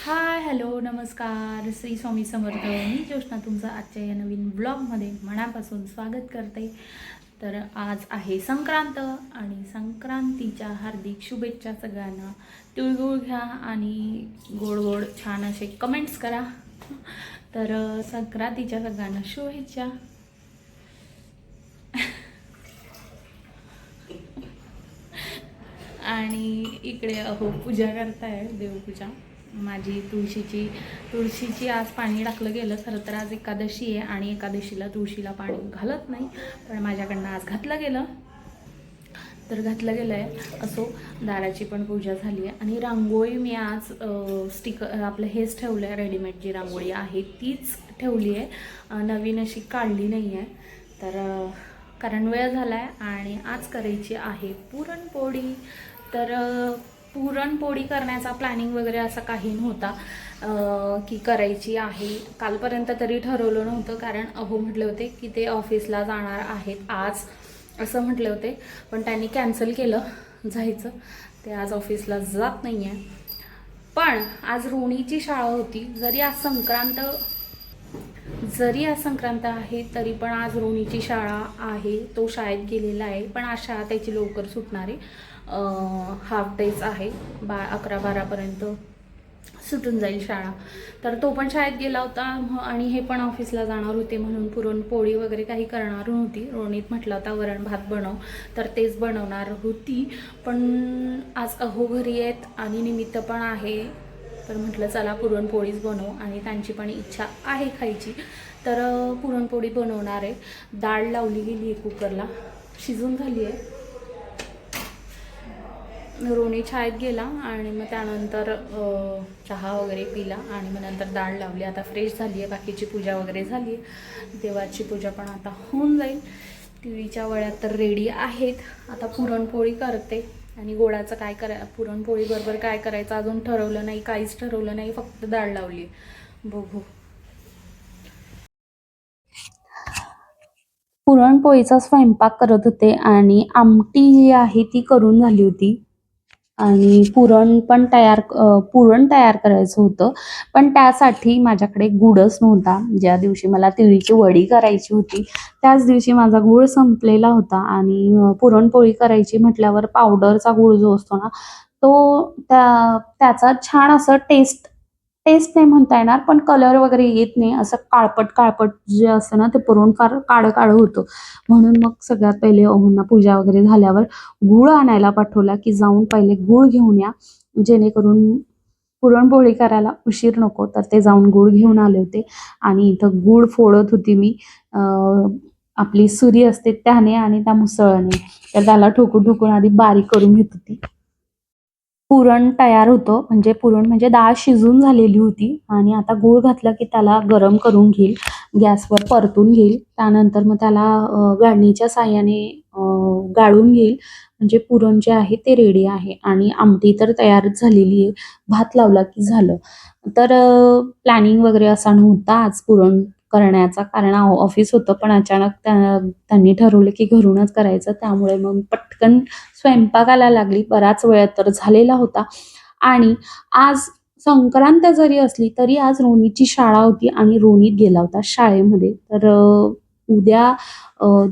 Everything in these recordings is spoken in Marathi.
हाय हॅलो नमस्कार. श्री स्वामी समर्थ. मी ज्योष्णा तुमचं आजच्या या नवीन ब्लॉगमध्ये मनापासून स्वागत करते. तर आज आहे संक्रांत आणि संक्रांतीच्या हार्दिक शुभेच्छा सगळ्यांना. तिळगुळ घ्या आणि गोड गोड छान असे कमेंट्स करा. तर संक्रांतीच्या सगळ्यांना शुभेच्छा. आणि इकडे अहो पूजा करताय देवपूजा. माझी तुळशीची तुळशीची आज पाणी टाकलं गेलं. खरं तर आज एकादशी आहे आणि एकादशीला तुळशीला पाणी घालत नाही. पण माझ्याकडनं आज घातलं गेलं. तर घातलं गेलं आहे असो दाराची पण पूजा झाली आहे. आणि रांगोळी मी आज स्टिकर आपलं हेच ठेवलं आहे रेडीमेड जी रांगोळी आहे तीच ठेवली आहे. नवीन अशी काढली नाही आहे. तर कारण वेळ झाला आहे आणि आज करायची आहे पुरणपोळी. तर पुरणपोळी करण्याचा प्लॅनिंग वगैरे असा काही नव्हता. की करायची आहे. कालपर्यंत तरी ठरवलं नव्हतं कारण अहो म्हटले होते की ते ऑफिसला जाणार आहेत आज असं म्हटले होते. पण त्यांनी कॅन्सल केलं जायचं. ते आज ऑफिसला जात नाही आहे पण आज रोणीची शाळा होती. जरी आज संक्रांत जरी आज संक्रांत आहे तरी पण आज रोणीची शाळा आहे. तो शाळेत गेलेला आहे. पण आज शाळा त्याची लवकर सुटणार आहे. हाफ डेज आहे. बा अकरा बारापर्यंत सुटून जाईल शाळा. तर तो पण शाळेत गेला होता. आणि हे पण ऑफिसला जाणार होते म्हणून पुरणपोळी वगैरे काही करणार नव्हती. रोणीत म्हटलं होता वरण भात बनव. तर तेच बनवणार होती. पण आज अहो घरी आहेत आणि निमित्त पण आहे. तर म्हटलं चला पुरणपोळीच बनव. आणि त्यांची पण इच्छा आहे खायची. तर पुरणपोळी बनवणार आहे. डाळ लावली गेली आहे कुकरला. शिजून झाली आहे. रोणी शाळेत गेला आणि मग त्यानंतर चहा वगैरे पिला आणि मग नंतर डाळ लावली. आता फ्रेश झाली आहे बाकीची पूजा वगैरे झाली आहे देवाची पूजा पण आता होऊन जाईल. तिळीच्या वळ्यात तर रेडी आहेत. आता पुरणपोळी करते. आणि गोडाचं काय करा पुरणपोळीबरोबर काय करायचं अजून ठरवलं नाही काहीच ठरवलं नाही फक्त डाळ लावली आहे बघू. पुरणपोळीचा स्वयंपाक करत होते आणि आमटी जी आहे ती करून झाली होती. आणि पुरण पण तयार पुरण तयार करायचं होतं. पण त्यासाठी माझ्याकडे गुडच नव्हता. ज्या दिवशी मला तिळीची वडी करायची होती त्याच दिवशी माझा गूळ संपलेला होता. आणि पुरणपोळी करायची म्हटल्यावर पावडरचा गूळ जो असतो ना तो त्या त्याचा छान असं टेस्ट टेस्ट नाही म्हणता येणार पण कलर वगैरे येत नाही. असं काळपट काळपट जे असतं ना ते पुरण फार काळं काळं होतं. म्हणून मग सगळ्यात पहिले अहोंना पूजा वगैरे झाल्यावर गूळ आणायला पाठवला की जाऊन पहिले गूळ घेऊन या. जेणेकरून पुरणपोळी करायला उशीर नको. तर ते जाऊन गूळ घेऊन आले होते. आणि इथं गूळ फोडत होती मी. आपली सुरी असते त्याने आणि त्या मुसळने. तर त्याला ठोकून ठोकून आधी बारीक करून घेत होती. पुरण तयार होतं. म्हणजे पुरण म्हणजे डाळ शिजून झालेली होती आणि आता गूळ घातला की त्याला गरम करून घेईल. गॅसवर परतून घेईल. त्यानंतर मग त्याला गाळणीच्या साह्याने गाळून घेईल. म्हणजे पुरण जे आहे ते रेडी आहे आणि आमटी तर तयारच झालेली आहे. भात लावला की झालं. तर प्लॅनिंग वगैरे असा नव्हता. आज पुरण करण्याचा कारण ऑफिस होतं पण अचानक त्या- त्यांनी ठरवलं की घरूनच करायचं. त्यामुळे मग पटकन स्वयंपाकाला लागली. बराच वेळ तर झालेला होता. आणि आज संक्रांत जरी असली तरी आज रोनीची शाळा होती आणि रोनीत गेला होता शाळेमध्ये. तर उद्या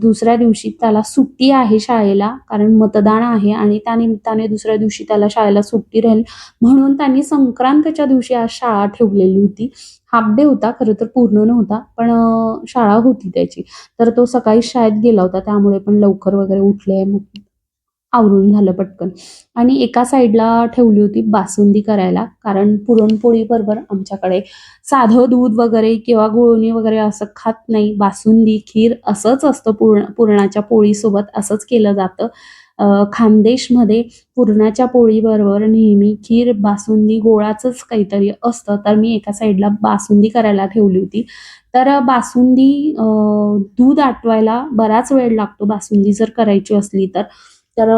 दुसऱ्या दिवशी त्याला सुट्टी आहे शाळेला कारण मतदान आहे आणि त्यानिमित्ताने दुसऱ्या दिवशी त्याला शाळेला सुट्टी राहील. म्हणून त्यांनी संक्रांतीच्या दिवशी आज शाळा ठेवलेली होती. हाफ डे होता खरं तर पूर्ण नव्हता पण शाळा होती त्याची. तर तो सकाळी शाळेत गेला होता त्यामुळे पण लवकर वगैरे उठले मग आवरून झालं पटकन. आणि एका साईडला ठेवली होती बासुंदी करायला कारण पुरणपोळीबरोबर आमच्याकडे साधं दूध वगैरे किंवा गुळणी वगैरे असं खात नाही. बासुंदी खीर असंच असतं पूर्ण पुरणाच्या पोळीसोबत असंच केलं जातं. खानदेशमध्ये पुरणाच्या पोळीबरोबर नेहमी खीर बासुंदी गोळाचंच काहीतरी असतं. तर मी एका साईडला बासुंदी करायला ठेवली होती. तर बासुंदी दूध आटवायला बराच वेळ लागतो बासुंदी जर करायची असली तर. तर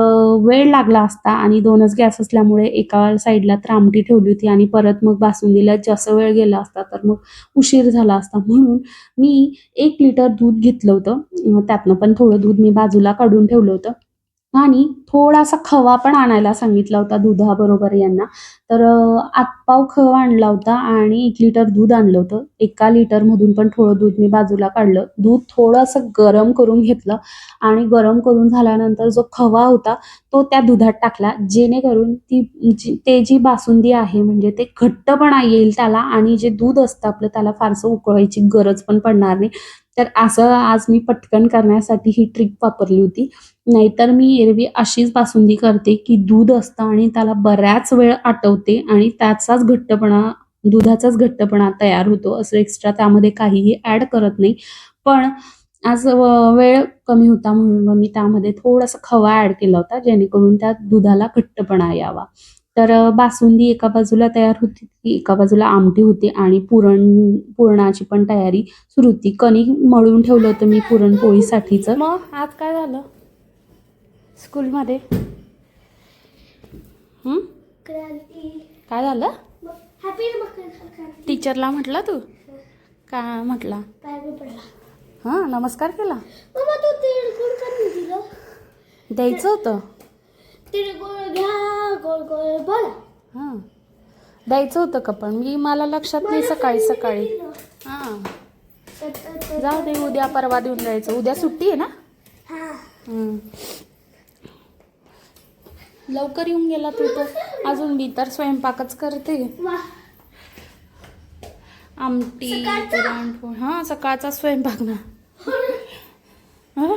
वेळ लागला असता आणि दोनच गॅस असल्यामुळे एका साईडला तर आमटी ठेवली होती आणि परत मग बासुंदीला जास्त वेळ गेला असता तर मग उशीर झाला असता. म्हणून मी एक लिटर दूध घेतलं होतं. त्यातनं पण थोडं दूध मी बाजूला काढून ठेवलं होतं. आणि थोडासा खवा पण आणायला सांगितला होता दुधाबरोबर यांना. तर आतपाव खवा आणला होता आणि एक लिटर दूध आणलं होतं. एका लिटरमधून पण थोडं दूध मी बाजूला काढलं. दूध थोडंसं गरम करून घेतलं आणि गरम करून झाल्यानंतर जो खवा होता तो त्या दुधात टाकला. जेणेकरून ती जी ते जी बासुंदी आहे म्हणजे ते घट्टपणा येईल त्याला आणि जे दूध असतं आपलं त्याला फारसं उकळवायची गरज पण पडणार नाही. तर असं आज मी पटकन करण्यासाठी ही ट्रिक वापरली होती. नाहीतर मी एरवी अशीच बासुंदी करते की दूध असतं आणि त्याला बऱ्याच वेळ आटवते आणि त्याचाच घट्टपणा दुधाचाच घट्टपणा तयार होतो. असं एक्स्ट्रा त्यामध्ये काहीही ॲड करत नाही. पण आज वेळ कमी होता म्हणून मी त्यामध्ये थोडासा खवा ॲड केला होता जेणेकरून त्या दुधाला घट्टपणा यावा. तर बासुंदी एका बाजूला तयार होती एका बाजूला आमटी होती आणि पुरण पुरणाची पण तयारी सुरू होती. कणिक मळून ठेवलं होतं मी पुरणपोळीसाठीचं. मग आज काय झालं? स्कूलमध्ये? हं? क्रांती. काय झालं? टीचरला म्हटलं तू? का म्हटला? हां नमस्कार केला? द्यायचं होतं? तिळगुळ घ्या गोळ गोळ बोला. हां. द्यायचं होतं का पण? मी मला लक्षात नाही सकाळी सकाळी. हां. जाऊ दे उद्या परवा देऊन द्यायचं. उद्या सुट्टी आहे ना? हा. हं. लवकर येऊन गेला तू तर. अजून मी तर स्वयंपाकच करते. वा. आमटी सकाळचा? पुरणपोळी. हां सकाळचा स्वयंपाक ना. हं?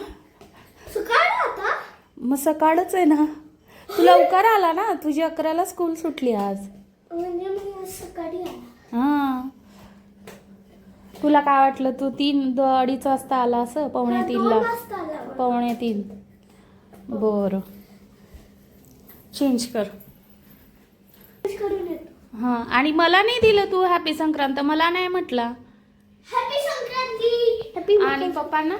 सकाळ आता? मग सकाळच आहे ना. तू लवकर आला ना? तुझी अकराला स्कूल सुटली आज. म्हणजे मी सकाळी आला. हां. तुला काय वाटलं? तू तीन द अडीच वाजता आला असं? पावणे तीनला? दोन वाजता आला पावणे तीन. बरं. चेंज कर. करून येतो. हां. आणि मला नाही दिलं तू हॅपी संक्रांत मला नाही म्हटला. हॅपी संक्रांती हॅपी आणि पप्पांना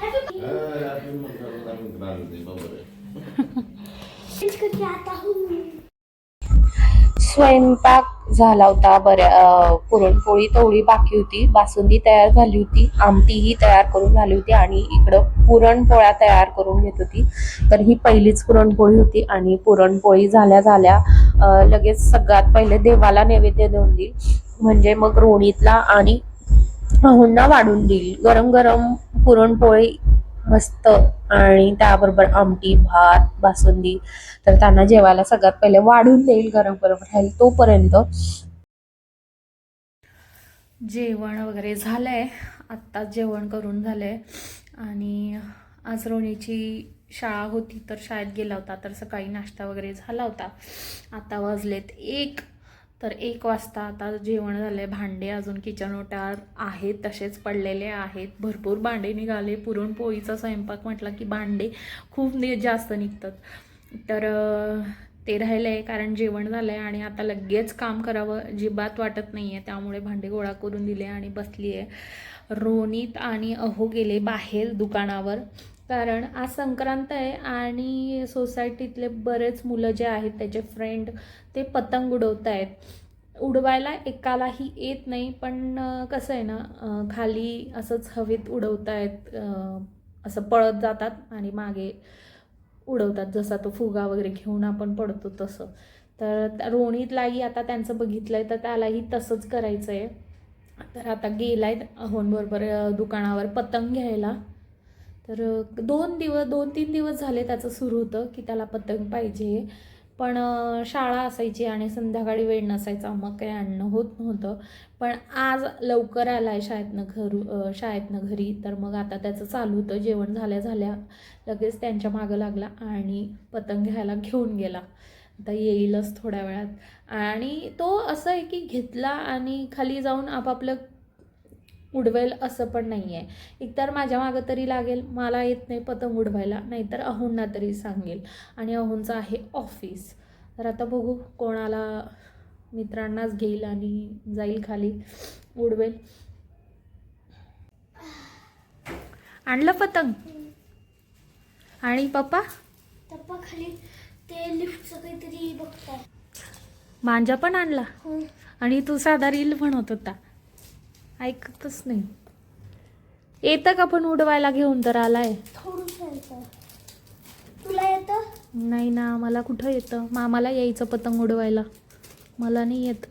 हॅपी हूँ स्वयंपाक झाला होता बऱ्या पुरणपोळी तेवढी बाकी होती. बासुंदी तयार झाली होती. आमटीही तयार करून झाली होती आणि इकडं पुरणपोळ्या तयार करून घेत होती. तर ही पहिलीच पुरणपोळी होती आणि पुरणपोळी झाल्या झाल्या लगेच सगळ्यात पहिले देवाला नैवेद्य देऊन देईल. म्हणजे मग रोणीतला आणि अहुंना वाढून देईल. गरम गरम पुरणपोळी मस्त. आणि त्याबरोबर आमटी भात बासुंदी. तर त्यांना जेवायला सगळ्यात पहिले वाढून देईल गरम गरम राहील तोपर्यंत. जेवण वगैरे झालंय. आत्ताच जेवण करून झालंय. आणि आज रोणीची शाळा होती तर शाळेत गेला होता. तर सकाळी नाश्ता वगैरे झाला होता. आता वाजलेत एक. तर एक वाजता आता जेवण झालं आहे भांडे अजून किचन ओटार आहेत तसेच पडलेले आहेत. भरपूर भांडे निघाले. पुरणपोळीचा स्वयंपाक म्हटला की भांडे खूप नि जास्त निघतात. तर ते राहिलं आहे कारण जेवण झालं आहे आणि आता लगेच काम करावं अजिबात वाटत नाही आहे त्यामुळे भांडे गोळा करून दिले आणि बसली आहे रोनित आणि अहो गेले बाहेर दुकानावर. कारण आज संक्रांत आहे आणि सोसायटीतले बरेच मुलं जे आहेत त्याचे फ्रेंड ते पतंग उडवत आहेत उडवायला एकालाही येत नाही पण कसं आहे ना खाली असंच हवेत उडवत आहेत असं पळत जातात आणि मागे उडवतात जसा तो फुगा वगैरे घेऊन आपण पडतो तसं. तर रोणीतलाही आता त्यांचं बघितलं आहे तर त्यालाही तसंच करायचं आहे तर आता गेला आहे अं, दुकानावर पतंग घ्यायला. तर दोन दिवस दोन तीन दिवस झाले त्याचं सुरू होतं की त्याला पतंग पाहिजे. पण शाळा असायची आणि संध्याकाळी वेळ नसायचा मग काही आणणं होत नव्हतं. पण आज लवकर आला आहे शाळेतनं घरू शाळेतनं घरी. तर मग आता त्याचं चालू होतं जेवण झाल्या झाल्या लगेच त्यांच्या मागं लागला आणि पतंग घ्यायला घेऊन गेला. आता येईलच थोड्या वेळात. आणि तो असं आहे की घेतला आणि खाली जाऊन आपापलं उडवेल असं पण नाही आहे एकतर माझ्या मागं तरी लागेल मला येत नाही पतंग उडवायला नाहीतर अहोंना तरी सांगेल. आणि अहोंचं आहे ऑफिस. तर आता बघू कोणाला मित्रांनाच घेईल आणि जाईल खाली उडवेल. आणलं पतंग? आणि पप्पा? टप्पा खाली ते लिफ्टचं काहीतरी बघताय. मांजा पण आणला? हो. आणि तू साधा रील म्हणत होता. ऐकतच नाही. येतं का पण उडवायला घेऊन तर आलाय? तुला येतं? नाही ना मला कुठं येतं? मामाला यायचं पतंग उडवायला. मला नाही येत.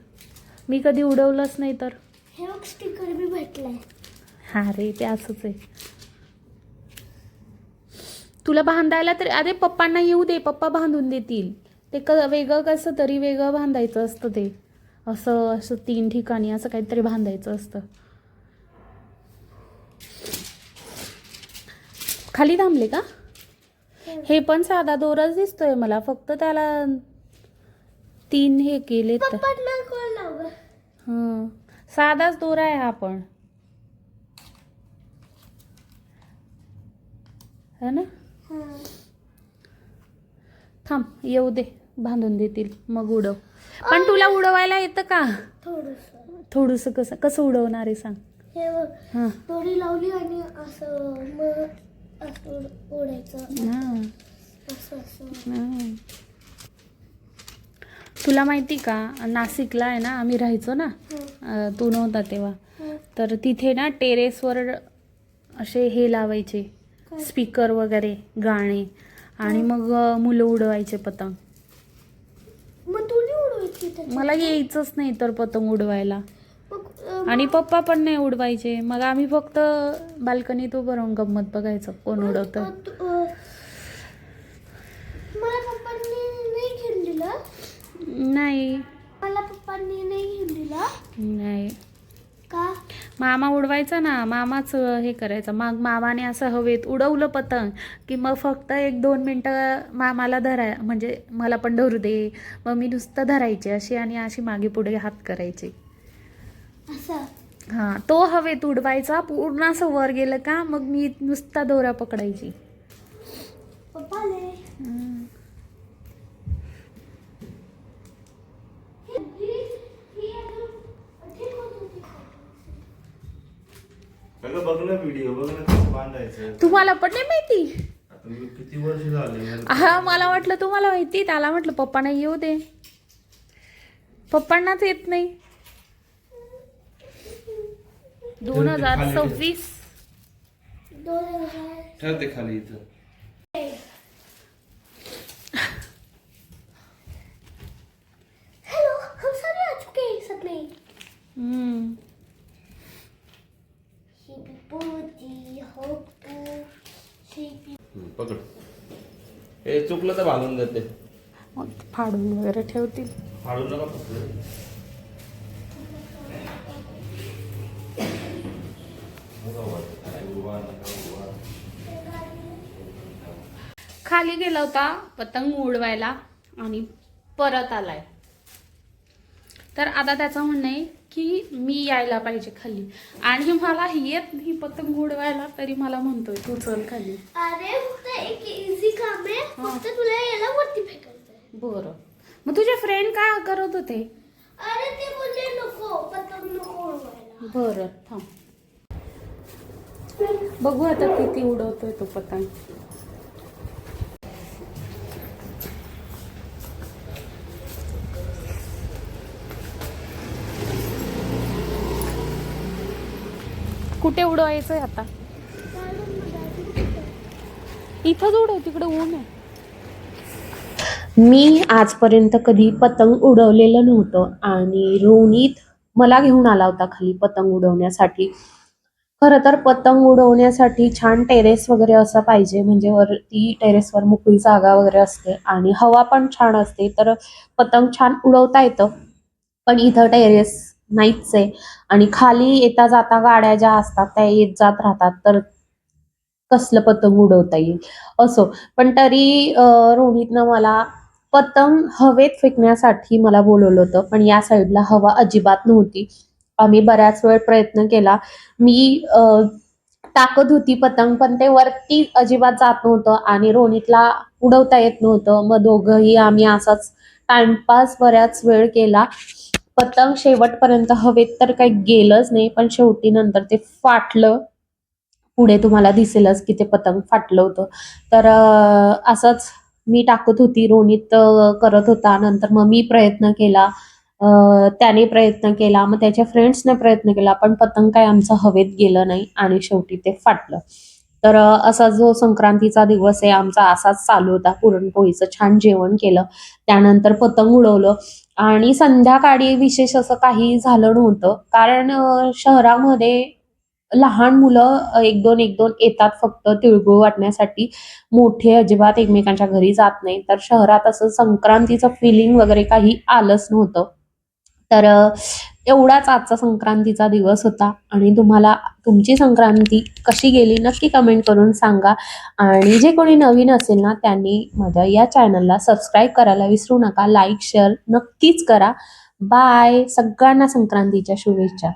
मी कधी उडवलंच नाही तर. हे स्टिकर बी भेटलाय. हा रे ते असंच आहे. तुला बांधायला तरी अरे पप्पांना येऊ दे पप्पा बांधून देतील. ते क वेगळं कसं तरी वेगळं बांधायचं असतं ते. असं असं तीन ठिकाणी असं काहीतरी बांधायचं असतं. खाली थांबले का? हे पण साधा दोरच दिसतोय मला फक्त त्याला तीन हे केले तर? हं साधाच दोरा आहे हा पण. है ना? हां थांब येऊ दे. बांधून देतील. मग उडव. पण तुला उडवायला येतं का? थोडंसं. कसं कसं उडवणार आहे सांग. हे बघ हां. दोरी लावली आणि असं मग असं उड- उडायचं. हां. असं असं. हां. तुला माहिती का? नाशिकला आहे ना आम्ही राहायचो ना हं, अं, तू नव्हता तेव्हा. हं. तर तिथे ना टेरेसवर असे हे लावायचे? स्पीकर वगैरे गाणे. आणि मग मुलं उडवायचे पतंग. मग तू नाही उडवायची त्याच्यात? मला यायचंच नाही तर पतंग उडवायला. मग, अं, आणि पप्पा पण नाही उडवायचे. मग आम्ही फक्त बाल्कनीत उभं राहून गंमत बघायचं. कोण उडवतं. अं, तू- अं, मला पप्पांनी नाही घेऊन दिलं? नाही. मला पप्पांनी नाही घेऊन दिलं? नाही. का? मामा उडवायचा ना मामाच हे करायचं. मग मामाने असं हवेत उडवलं पतंग की मग फक्त एक दोन मिनटं मामाला धराय म्हणजे मला पण धरू दे. मग मी नुसतं धरायचे अशी आणि अशी मागे पुढे हात करायचे. असं? हां तो हवेत उडवायचा पूर्ण असं वर गेलं का मग मी नुसता दोरा पकडायची पप्पा आले हं. ही- ही- ही अजून ठीक होत होती. अगं बघ ना व्हिडिओ बघ ना कसं बांधायचं. तुम्हाला पण नाही माहिती? आता मी किती वर्ष झाले? मला हा मला वाटलं तुम्हाला माहिती. त्याला म्हटलं पप्पांना येऊ दे. पप्पांनाच येत नाही. दोन हजार. सव्वीस. दोन हजार. ठरते खाली इथं. हे चुकलं तर बांधून देते. मग ते फाडून वगैरे ठेवतील. फाडू नका फक्त खाली गेला होता पतंग उडवायला आणि परत आलाय. तर आता त्याचं म्हणणं आहे की मी यायला पाहिजे खाली. आणि मला येत नाही पतंग उडवायला तरी मला म्हणतोय तू चल खाली. अरे फक्त एक काम आहे फक्त तुला याला वरती फेकायचं बरं. मग तुझे फ्रेंड काय करत होते? अरे ते बोलले नको पतंग नको उडवायला. बरं थांब. बघू आता किती उडवतोय तो पतंग. कुठे उडवायचंय आता? इथंच उडव तिकडे ऊन आहे. मी आजपर्यंत कधी पतंग उडवलेलं नव्हतं आणि रोनीत मला घेऊन आला होता खाली पतंग उडवण्यासाठी. खरं तर पतंग उडवण्यासाठी छान टेरेस वगैरे असं पाहिजे म्हणजे वरती टेरेसवर मोकळी जागा वगैरे असते आणि हवा पण छान असते तर पतंग छान उडवता येतं. पण इथं टेरेस नाहीच आहे आणि खाली येता जाता गाड्या ज्या असतात त्या येत जात राहतात. तर कसलं पतंग उडवता येईल? असो. पण तरी रोहितनं मला पतंग हवेत फेकण्यासाठी मला बोलवलं होतं. पण या साईडला हवा अजिबात नव्हती. आम्ही बऱ्याच वेळ प्रयत्न केला. मी टाकत होती पतंग पण ते वरती अजिबात जात नव्हतं आणि रोहितला उडवता येत नव्हतं. मग दोघंही आम्ही असाच टाइमपास बऱ्याच वेळ केला. पतंग शेवटपर्यंत हवेत तर काही गेलंच नाही पण शेवटी नंतर ते फाटलं. पुढे तुम्हाला दिसेलच की ते पतंग फाटलं होतं. तर असंच मी टाकत होती रोनित करत होता. नंतर मग मी प्रयत्न केला त्याने प्रयत्न केला मग त्याच्या फ्रेंड्सने प्रयत्न केला पण पतंग काय आमचं हवेत गेलं नाही आणि शेवटी ते फाटलं. तर असा जो संक्रांतीचा दिवस आहे आमचा असाच चालू होता. पुरणपोळीचं छान जेवण केलं. त्यानंतर पतंग उडवलं. आणि संध्याकाळी विशेष असं काही झालं नव्हतं. कारण शहरामध्ये लहान मुलं एक दोन एक दोन येतात फक्त तिळगुळ वाटण्यासाठी. मोठे अजिबात एकमेकांच्या घरी जात नाही. तर शहरात असं संक्रांतीचं फिलिंग वगैरे काही आलंच नव्हतं. तर एवढाच आजचा संक्रांतीचा दिवस होता. आणि तुम्हाला तुमची संक्रांती कशी गेली नक्की कमेंट करून सांगा. आणि जे कोणी नवीन असेल ना त्यांनी माझ्या या चॅनलला सबस्क्राईब करायला विसरू नका. लाईक शेअर नक्कीच करा. बाय सगळ्यांना संक्रांतीच्या शुभेच्छा.